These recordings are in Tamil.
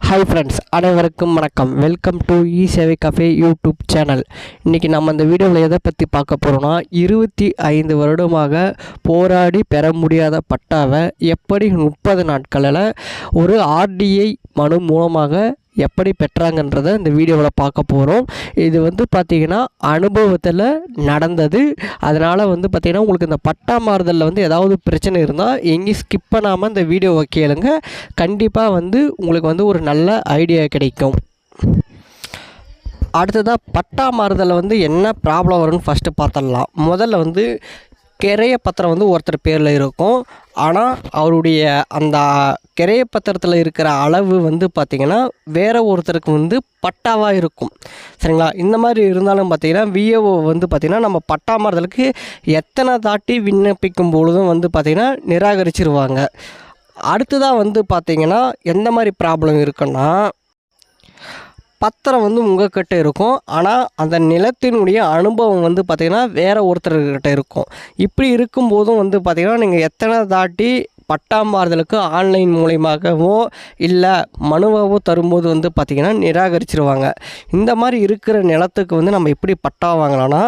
ஹாய் ஃப்ரெண்ட்ஸ் அனைவருக்கும் வணக்கம். வெல்கம் டு இ சேவை கஃபே யூடியூப் சேனல் இன்றைக்கி நம்ம இந்த வீடியோவில் எதை பற்றி பார்க்க போகிறோன்னா இருபத்தி ஐந்து வருடமாக போராடி பெற முடியாத பட்டாவை எப்படி முப்பது நாட்களில் ஒரு ஆர்டிஐ மனு மூலமாக எப்படி பெற்றாங்கன்றதை இந்த வீடியோவில் பார்க்க போகிறோம் இது வந்து பார்த்திங்கன்னா அனுபவத்தில் நடந்தது. அதனால் வந்து பார்த்திங்கன்னா உங்களுக்கு இந்த பட்டா மாறுதலில் வந்து ஏதாவது பிரச்சனை இருந்தால் எங்கேயும் ஸ்கிப் பண்ணாமல் இந்த வீடியோவை கேளுங்க. கண்டிப்பாக வந்து உங்களுக்கு வந்து ஒரு நல்ல ஐடியா கிடைக்கும். அடுத்ததாக பட்டா மாறுதலில் வந்து என்ன ப்ராப்ளம் வரும்னு ஃபஸ்ட்டு பார்த்துடலாம். முதல்ல வந்து கிரைய பத்திரம் வந்து ஒருத்தர் பேரில் இருக்கும். ஆனால் அவருடைய அந்த கிரைய பத்திரத்தில் இருக்கிற அளவு வந்து பார்த்திங்கன்னா வேறு ஒருத்தருக்கு வந்து பட்டாவாக இருக்கும். சரிங்களா? இந்த மாதிரி இருந்தாலும் பார்த்திங்கன்னா விஏஓ வந்து பார்த்திங்கன்னா நம்ம பட்டா மாறுதலுக்கு எத்தனை தாட்டி விண்ணப்பிக்கும் பொழுதும் வந்து பார்த்திங்கன்னா நிராகரிச்சிருவாங்க. அடுத்ததாக வந்து பார்த்திங்கன்னா எந்த மாதிரி ப்ராப்ளம் இருக்குன்னா பத்திரம் வந்து உங்ககிட்ட இருக்கும். ஆனால் அந்த நிலத்தினுடைய அனுபவம் வந்து பார்த்திங்கன்னா வேறு ஒருத்தர்கிட்ட இருக்கும். இப்படி இருக்கும்போதும் வந்து பார்த்திங்கன்னா நீங்கள் எத்தனை தாட்டி பட்டா மாறுதலுக்கு ஆன்லைன் மூலியமாகவோ இல்லை மனுவாகவோ தரும்போது வந்து பார்த்திங்கன்னா நிராகரிச்சிருவாங்க. இந்த மாதிரி இருக்கிற நிலத்துக்கு வந்து நம்ம எப்படி பட்டா வாங்கலாம்னா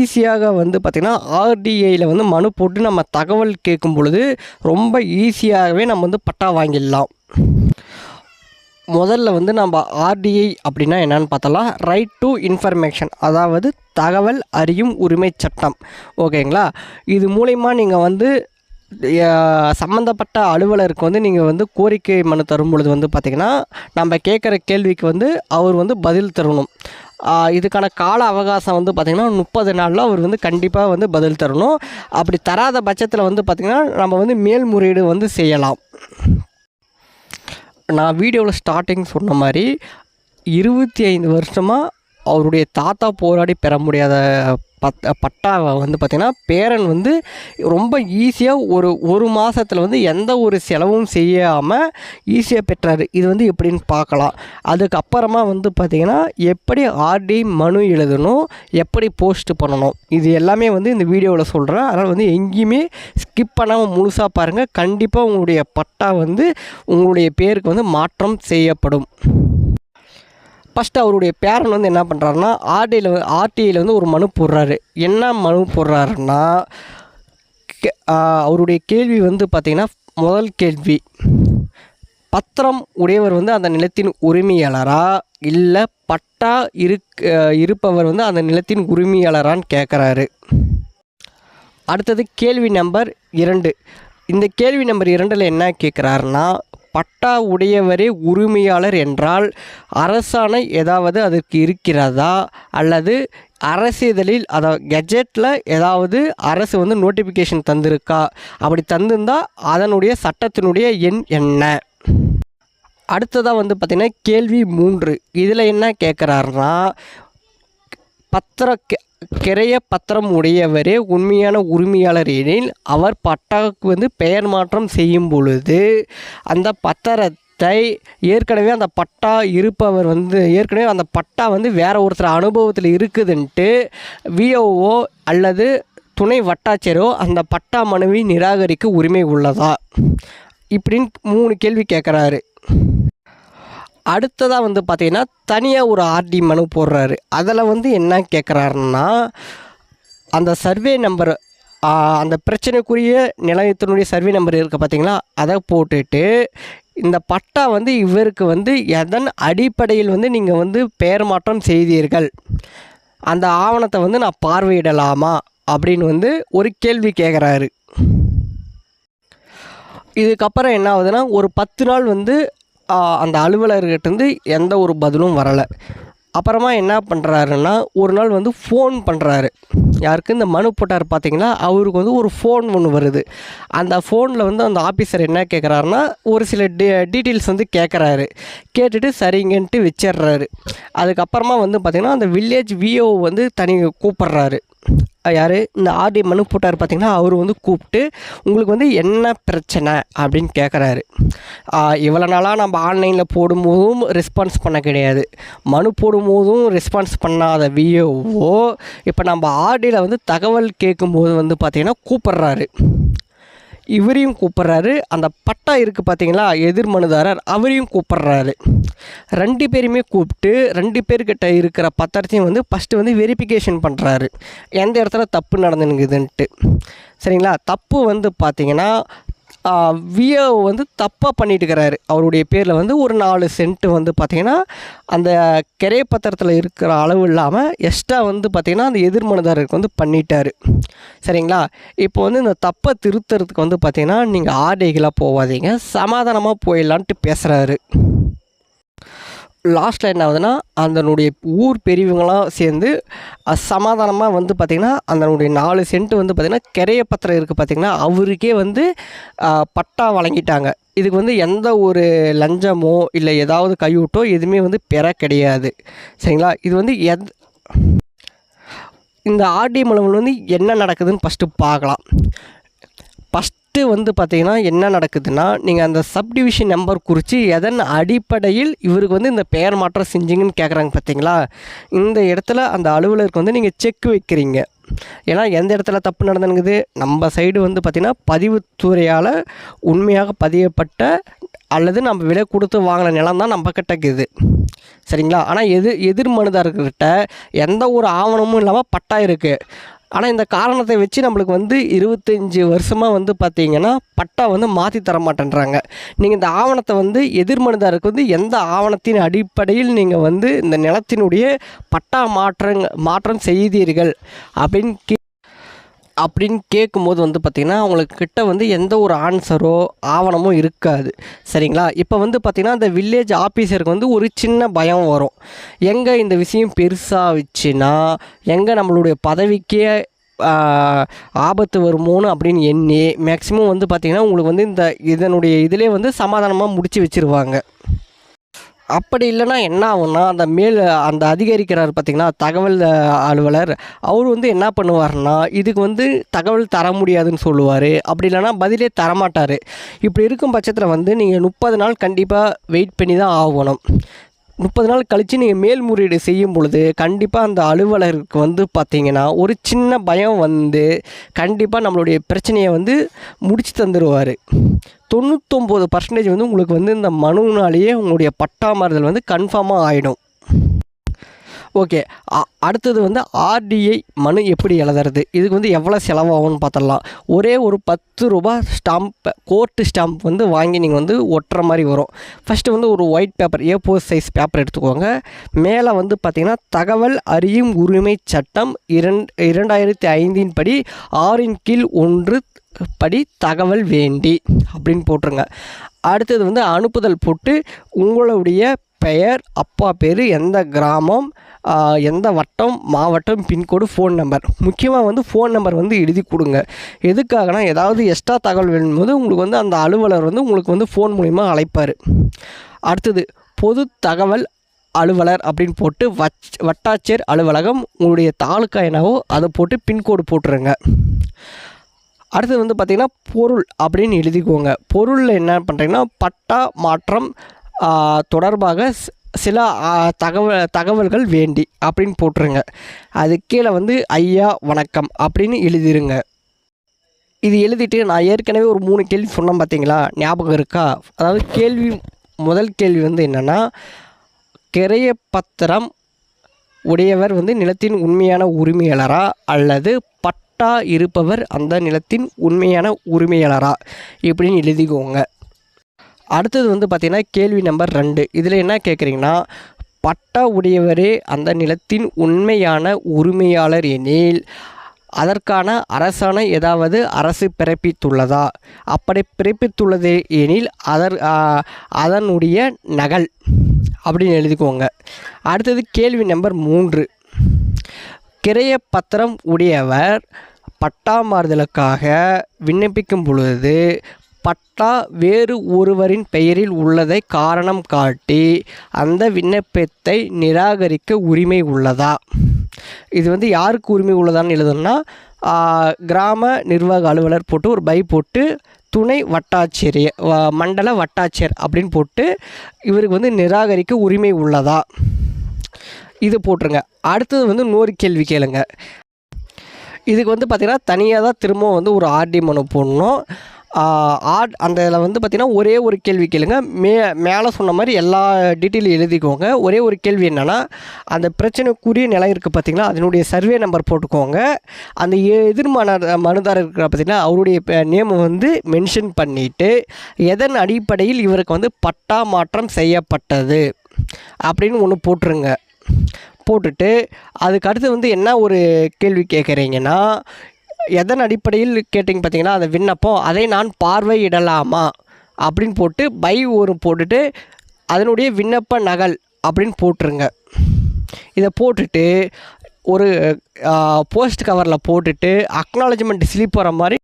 ஈஸியாக வந்து பார்த்திங்கன்னா ஆர்டிஐயில் வந்து மனு போட்டு நம்ம தகவல் கேட்கும் பொழுது ரொம்ப ஈஸியாகவே நம்ம வந்து பட்டா வாங்கிடலாம். முதல்ல வந்து நம்ம ஆர்டிஐ அப்படின்னா என்னன்னு பார்த்தலாம் ரைட் டு இன்ஃபர்மேஷன் அதாவது தகவல் அறியும் உரிமை சட்டம். ஓகேங்களா இது மூலயமா நீங்கள் வந்து சம்மந்தப்பட்ட அலுவலருக்கு வந்து நீங்கள் வந்து கோரிக்கை மனு தரும் பொழுது வந்து பார்த்திங்கன்னா நம்ம கேட்குற கேள்விக்கு வந்து அவர் வந்து பதில் தரணும். இதுக்கான கால அவகாசம் வந்து பார்த்திங்கன்னா முப்பது நாளில் அவர் வந்து கண்டிப்பாக வந்து பதில் தரணும். அப்படி தராத பட்சத்தில் வந்து பார்த்திங்கன்னா நம்ம வந்து மேல்முறையீடு வந்து செய்யலாம். நான் வீடியோவில் ஸ்டார்டிங் சொன்ன மாதிரி இருபத்தி ஐந்து வருஷமாக அவருடைய தாத்தா போராடி பெற முடியாத பத் பட்டாவை வந்து பார்த்திங்கன்னா பேரன் வந்து ரொம்ப ஈஸியாக ஒரு ஒரு மாதத்தில் வந்து எந்த ஒரு செலவும் செய்யாமல் ஈஸியாக பெற்றார். இது வந்து எப்படின்னு பார்க்கலாம் அதுக்கப்புறமா வந்து பார்த்திங்கன்னா எப்படி ஆர்டி மனு எழுதணும் எப்படி போஸ்ட் பண்ணணும் இது எல்லாமே வந்து இந்த வீடியோவில் சொல்கிறேன் அதனால் வந்து எங்கேயுமே ஸ்கிப் பண்ணாமல் முழுசாக பாருங்கள் கண்டிப்பாக உங்களுடைய பட்டா வந்து உங்களுடைய பேருக்கு வந்து மாற்றம் செய்யப்படும். ஃபஸ்ட்டு அவருடைய பேரன் வந்து என்ன பண்ணுறாருன்னா ஆர்டியில் ஆர்டிஐயில் வந்து ஒரு மனு போடுறாரு. என்ன மனு போடுறாருன்னா அவருடைய கேள்வி வந்து பார்த்திங்கன்னா முதல் கேள்வி பத்திரம் உடையவர் வந்து அந்த நிலத்தின் உரிமையாளரா? இல்லை பட்டா இருக் இருப்பவர் வந்து அந்த நிலத்தின் உரிமையாளரான்னு கேட்குறாரு அடுத்தது கேள்வி நம்பர் இரண்டு. இந்த கேள்வி நம்பர் இரண்டில் என்ன கேட்குறாருன்னா பட்டா உடையவரே உரிமையாளர் என்றால் அரசாணை ஏதாவது அதற்கு இருக்கிறதா? அல்லது அரசிதழில் அதாவது கெஜெட்டில் ஏதாவது அரசு வந்து நோட்டிஃபிகேஷன் தந்திருக்கா? அப்படி தந்திருந்தா அதனுடைய சட்டத்தினுடைய எண் என்ன? அடுத்ததாக வந்து பார்த்திங்கன்னா கேள்வி மூன்று. இதில் என்ன கேட்குறாருன்னா பத்திர கிரைய பத்திரம் உடையவரே உண்மையான உரிமையாளர் எனில் அவர் பட்டாவுக்கு வந்து பெயர் மாற்றம் செய்யும் பொழுது அந்த பத்திரத்தை ஏற்கனவே அந்த பட்டா இருப்பவர் வந்து ஏற்கனவே அந்த பட்டா வந்து வேற ஒருத்தர் அனுபவத்தில் இருக்குதுன்ட்டு விஓஓ அல்லது துணை வட்டாட்சியரோ அந்த பட்டா மனுவை நிராகரிக்க உரிமை உள்ளதா? இப்படின்னு மூணு கேள்வி கேட்குறாரு அடுத்ததாக வந்து பார்த்திங்கன்னா தனியாக ஒரு ஆர்டி மனு போடுறாரு. அதில் வந்து என்ன கேட்குறாருன்னா அந்த சர்வே நம்பர் அந்த பிரச்சனைக்குரிய நிலையத்தினுடைய சர்வே நம்பர் இருக்குது பார்த்தீங்களா அதை போட்டுட்டு இந்த பட்டா வந்து இவருக்கு வந்து எதன் அடிப்படையில் வந்து நீங்கள் வந்து பெயர் மாற்றம் செய்தீர்கள்? அந்த ஆவணத்தை வந்து நான் பார்வையிடலாமா? அப்படின்னு வந்து ஒரு கேள்வி கேட்குறாரு இதுக்கப்புறம் என்ன ஆகுதுன்னா ஒரு பத்து நாள் வந்து அந்த அலுவலர்கிட்டேருந்து எந்த ஒரு பதிலும் வரலை. அப்புறமா என்ன பண்ணுறாருன்னா ஒரு நாள் வந்து ஃபோன் பண்ணுறாரு யாருக்கு? இந்த மனு போட்டார் பார்த்தீங்கன்னா அவருக்கு வந்து ஒரு ஃபோன் ஒன்று வருது. அந்த ஃபோனில் வந்து அந்த ஆஃபீஸர் என்ன கேட்குறாருன்னா ஒரு சில டீ டீட்டெயில்ஸ் வந்து கேட்குறாரு கேட்டுட்டு சரிங்கன்ட்டு வச்சிடுறாரு அதுக்கப்புறமா வந்து பார்த்திங்கன்னா அந்த வில்லேஜ் விஓ வந்து தனி கூப்பிட்றாரு. யார்? இந்த ஆர்டி மனு போட்டார் பார்த்தீங்கன்னா அவர் வந்து கூப்பிட்டு உங்களுக்கு வந்து என்ன பிரச்சனை? அப்படின்னு கேட்குறாரு இவ்வளோ நாளாக நம்ம ஆன்லைனில் போடும்போதும் ரெஸ்பான்ஸ் பண்ண கிடையாது. மனு போடும்போதும் ரெஸ்பான்ஸ் பண்ணாத விஏஓ இப்போ நம்ம ஆர்டியில் வந்து தகவல் கேட்கும்போது வந்து பார்த்திங்கன்னா கூப்பிட்றாரு. இவரையும் கூப்பிட்றாரு. அந்த பட்டா இருக்குது பார்த்தீங்களா எதிர் மனுதாரர் அவரையும் கூப்பிட்றாரு. ரெண்டு பேருமே கூப்பிட்டு ரெண்டு பேர்கிட்ட இருக்கிற பத்திரத்தையும் வந்து ஃபஸ்ட்டு வந்து வெரிஃபிகேஷன் பண்ணுறாரு எந்த இடத்துல தப்பு நடந்துங்குதுன்ட்டு சரிங்களா? தப்பு வந்து பார்த்தீங்கன்னா விஏ வந்து தப்பாக பண்ணிட்டுக்கிறாரு. அவருடைய பேரில் வந்து ஒரு நாலு சென்ட்டு வந்து பார்த்திங்கன்னா அந்த கிரைய பத்திரத்தில் இருக்கிற அளவு இல்லாமல் எக்ஸ்ட்ரா வந்து பார்த்திங்கன்னா அந்த எதிர்மனதாரருக்கு வந்து பண்ணிட்டார். சரிங்களா? இப்போ வந்து இந்த தப்பை திருத்துறதுக்கு வந்து பார்த்திங்கன்னா நீங்கள் ஆர்டிகளாக போகாதீங்க சமாதானமாக போயிடலான்ட்டு பேசுகிறாரு லாஸ்ட்டில் என்ன ஆகுதுன்னா அதனுடைய ஊர் பெரியவங்களாம் சேர்ந்து சமாதானமாக வந்து பார்த்திங்கன்னா அதனுடைய நாலு சென்ட் வந்து பார்த்திங்கன்னா கிரைய பத்திரம் இருக்குது பார்த்திங்கன்னா அவருக்கே வந்து பட்டா வழங்கிட்டாங்க. இதுக்கு வந்து எந்த ஒரு லஞ்சமோ இல்லை ஏதாவது கையூட்டோ எதுவுமே வந்து பெற கிடையாது. சரிங்களா? இது வந்து எத் இந்த ஆர்டி மூலம் வந்து என்ன நடக்குதுன்னு ஃபஸ்ட்டு பார்க்கலாம். ஃபஸ்ட் ஃபஸ்ட்டு வந்து பார்த்தீங்கன்னா என்ன நடக்குதுன்னா நீங்கள் அந்த சப்டிவிஷன் நம்பர் குறித்து எதன் அடிப்படையில் இவருக்கு வந்து இந்த பெயர் மாற்றம் செஞ்சிங்கன்னு கேட்குறாங்க பார்த்தீங்களா? இந்த இடத்துல அந்த அலுவலருக்கு வந்து நீங்கள் செக் வைக்கிறீங்க. ஏன்னா எந்த இடத்துல தப்பு நடந்துனுக்குது நம்ம சைடு வந்து பார்த்திங்கன்னா பதிவுத்துறையால் உண்மையாக பதியப்பட்ட அல்லது நம்ம விலை கொடுத்து வாங்கின நிலம் தான் நம்ம கிட்டக்குது சரிங்களா? ஆனால் எது எதிர் மனுதார்கிட்ட எந்த ஒரு ஆவணமும் இல்லாமல் பட்டா இருக்குது ஆனால் இந்த காரணத்தை வச்சு நம்மளுக்கு வந்து இருபத்தஞ்சி வருஷமாக வந்து பார்த்தீங்கன்னா பட்டா வந்து மாற்றி தர மாட்டேன்றாங்க நீங்கள் இந்த ஆவணத்தை வந்து எதிர்மனுதாருக்கு வந்து எந்த ஆவணத்தின் அடிப்படையில் நீங்கள் வந்து இந்த நிலத்தினுடைய பட்டா மாற்றங் மாற்றம் செய்தீர்கள் அப்படின்னு கே அப்படின்னு கேட்கும்போது வந்து பார்த்திங்கன்னா அவங்களுக்கு கிட்ட வந்து எந்த ஒரு ஆன்சரோ ஆவணமோ இருக்காது. சரிங்களா? இப்போ வந்து பார்த்திங்கன்னா அந்த வில்லேஜ் ஆஃபீஸருக்கு வந்து ஒரு சின்ன பயம் வரும். எங்கே இந்த விஷயம் பெருசாக வச்சுன்னா எங்கே நம்மளுடைய பதவிக்கே ஆபத்து வருமோன்னு அப்படின்னு எண்ணி மேக்ஸிமம் வந்து பார்த்திங்கன்னா உங்களுக்கு வந்து இந்த இதனுடைய இதிலே வந்து சமாதானமாக முடித்து வச்சுருவாங்க. அப்படி இல்லைன்னா என்ன ஆகும்னா அந்த மேல் அந்த அதிகரிக்கிறார் பார்த்திங்கன்னா தகவல் அலுவலர் அவர் வந்து என்ன பண்ணுவார்னா இதுக்கு வந்து தகவல் தர முடியாதுன்னு சொல்லுவார். அப்படி இல்லைன்னா பதிலே தரமாட்டார். இப்படி இருக்கும் பட்சத்தில் வந்து நீங்கள் முப்பது நாள் கண்டிப்பாக வெயிட் பண்ணி தான் ஆகணும். முப்பது நாள் கழித்து நீங்கள் மேல்முறையீடு செய்யும் பொழுது கண்டிப்பாக அந்த அலுவலருக்கு வந்து பார்த்திங்கன்னா ஒரு சின்ன பயம் வந்து கண்டிப்பாக நம்மளுடைய பிரச்சனையை வந்து முடித்து தந்துடுவார் தொண்ணூத்தொம்பது பர்சன்டேஜ் வந்து உங்களுக்கு வந்து இந்த மனுனாலேயே உங்களுடைய பட்டாமறுதல் வந்து கன்ஃபார்மாக ஆகிடும் ஓகே அடுத்தது வந்து ஆர்டிஐ மனு எப்படி எழுதுறது? இதுக்கு வந்து எவ்வளோ செலவாகும்னு பார்த்துடலாம். ஒரே ஒரு பத்து ரூபா ஸ்டாம்ப் கோர்ட்டு ஸ்டாம்ப் வந்து வாங்கி நீங்கள் வந்து ஒட்டுற மாதிரி வரும். ஃபஸ்ட்டு வந்து ஒரு white paper A four size paper எடுத்துக்கோங்க. மேலே வந்து பார்த்திங்கன்னா தகவல் அறியும் உரிமை சட்டம் இரண்டு இரண்டாயிரத்தி ஐந்தின் படி ஆறின் கீழ் ஒன்று படி தகவல் வேண்டி அப்படின்னு போட்டுருங்க. அடுத்தது வந்து அனுப்புதல் போட்டு உங்களுடைய பெயர் அப்பா பேர் எந்த கிராமம் எந்த வட்டம் மாவட்டம் பின்கோடு ஃபோன் நம்பர் முக்கியமாக வந்து ஃபோன் நம்பர் வந்து எழுதி கொடுங்க. எதுக்காகனா ஏதாவது எக்ஸ்ட்ரா தகவல் வேணும்போது உங்களுக்கு வந்து அந்த அலுவலர் வந்து உங்களுக்கு வந்து ஃபோன் மூலிமா அழைப்பார். அடுத்தது பொது தகவல் அலுவலர் அப்படின்னு போட்டு வச் வட்டாட்சியர் அலுவலகம் உங்களுடைய தாலுக்கா என்னவோ அதை போட்டு பின்கோடு போட்டுருங்க. அடுத்தது வந்து பார்த்திங்கன்னா பொருள் அப்படின்னு எழுதிக்கோங்க. பொருளில் என்ன பண்ணுறீங்கன்னா பட்டா மாற்றம் தொடர்பாக சில தகவல் தகவல்கள் வேண்டி அப்படின்னு போட்டுருங்க. அது கீழே வந்து ஐயா வணக்கம் அப்படின்னு எழுதிருங்க. இது எழுதிட்டு நான் ஏற்கனவே ஒரு மூணு கேள்வி சொன்னேன் பார்த்தீங்களா? ஞாபகம் இருக்கா? அதாவது கேள்வி முதல் கேள்வி வந்து என்னென்னா கிரைய பத்திரம் உடையவர் வந்து நிலத்தின் உண்மையான உரிமையாளரா? அல்லது பட்டா இருப்பவர் அந்த நிலத்தின் உண்மையான உரிமையாளரா? இப்படின்னு எழுதிக்கோங்க. அடுத்தது வந்து பார்த்திங்கன்னா கேள்வி நம்பர் ரெண்டு. இதில் என்ன கேட்குறீங்கன்னா பட்டா உடையவரே அந்த நிலத்தின் உண்மையான உரிமையாளர் எனில் அதற்கான அரசாணை ஏதாவது அரசு பிறப்பித்துள்ளதா? அப்படி பிறப்பித்துள்ளது எனில் அதர் அதனுடைய நகல். அப்படின்னு எழுதிக்கோங்க. அடுத்தது கேள்வி நம்பர் மூன்று. கிரைய பத்திரம் உடையவர் பட்டா மாறுதலுக்காக விண்ணப்பிக்கும் பொழுது பட்டா வேறு ஒருவரின் பெயரில் உள்ளதை காரணம் காட்டி அந்த விண்ணப்பத்தை நிராகரிக்க உரிமை உள்ளதா? இது வந்து யாருக்கு உரிமை உள்ளதான்னு எழுதணும்னா கிராம நிர்வாக அலுவலர் போட்டு ஒரு பை போட்டு துணை வட்டாட்சியர் மண்டல வட்டாட்சியர் அப்படின்னு போட்டு இவருக்கு வந்து நிராகரிக்க உரிமை உள்ளதா? இது போட்டுருங்க. அடுத்தது வந்து இன்னொரு கேள்வி கேளுங்க. இதுக்கு வந்து பார்த்திங்கன்னா தனியாக தான் திரும்பவும் வந்து ஒரு ஆர்டி மனு போடணும். ஆட் அந்த இதில் வந்து பார்த்திங்கன்னா ஒரே ஒரு கேள்வி கேளுங்க. மே மேலே சொன்ன மாதிரி எல்லா டீட்டெயிலும் எழுதிக்கோங்க. ஒரே ஒரு கேள்வி என்னென்னா அந்த பிரச்சனைக்குரிய நிலம் இருக்குது பார்த்திங்கன்னா அதனுடைய சர்வே நம்பர் போட்டுக்கோங்க. அந்த எ- மனுதாரர் இருக்கிற பார்த்தீங்கன்னா அவருடைய நேமை வந்து மென்ஷன் பண்ணிவிட்டு எதன் அடிப்படையில் இவருக்கு வந்து பட்டா மாற்றம் செய்யப்பட்டது அப்படின்னு ஒன்று போட்டுருங்க. போட்டுட்டு அதுக்கு அடுத்து வந்து என்ன ஒரு கேள்வி கேட்குறீங்கன்னா எதன் அடிப்படையில் கேட்டிங்க பார்த்தீங்கன்னா அந்த விண்ணப்பம் அதை நான் பார்வையிடலாமா? அப்படின்னு போட்டு பை ஒரு போட்டுட்டு அதனுடைய விண்ணப்ப நகல் அப்படின்னு போட்டுருங்க. இதை போட்டுட்டு ஒரு போஸ்ட் கவரில் போட்டுட்டு அக்னாலஜ்மெண்ட் ஸ்லிப் வர மாதிரி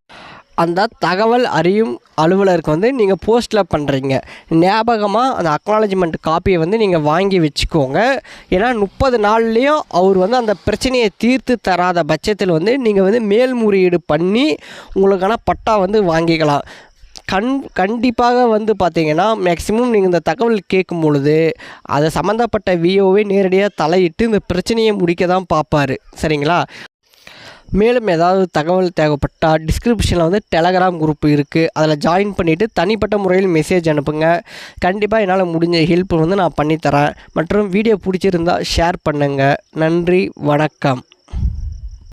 அந்த தகவல் அறியும் அலுவலருக்கு வந்து நீங்கள் போஸ்ட்டில் பண்ணுறீங்க ஞாபகமாக அந்த அக்னாலஜ்மெண்ட் காப்பியை வந்து நீங்கள் வாங்கி வச்சுக்கோங்க. ஏன்னா முப்பது நாள்லேயும் அவர் வந்து அந்த பிரச்சனையை தீர்த்து தராத பட்சத்தில் வந்து நீங்கள் வந்து மேல்முறையீடு பண்ணி உங்களுக்கான பட்டா வந்து வாங்கிக்கலாம். கண் கண்டிப்பாக வந்து பார்த்தீங்கன்னா மேக்ஸிமம் நீங்கள் இந்த தகவல் கேட்கும் பொழுது அதை சம்மந்தப்பட்ட விஓவே நேரடியாக தலையிட்டு இந்த பிரச்சனையை முடிக்க தான் பார்ப்பாரு சரிங்களா? மேலும் ஏதாவது தகவல் தேவைப்பட்டால் டிஸ்கிரிப்ஷனில் வந்து டெலகிராம் குரூப் இருக்குது அதில் ஜாயின் பண்ணிவிட்டு தனிப்பட்ட முறையில் மெசேஜ் அனுப்புங்க. கண்டிப்பாக என்னால் முடிஞ்ச ஹெல்ப் வந்து நான் பண்ணித்தரேன். மற்றும் வீடியோ பிடிச்சிருந்தா ஷேர் பண்ணுங்கள் நன்றி வணக்கம்.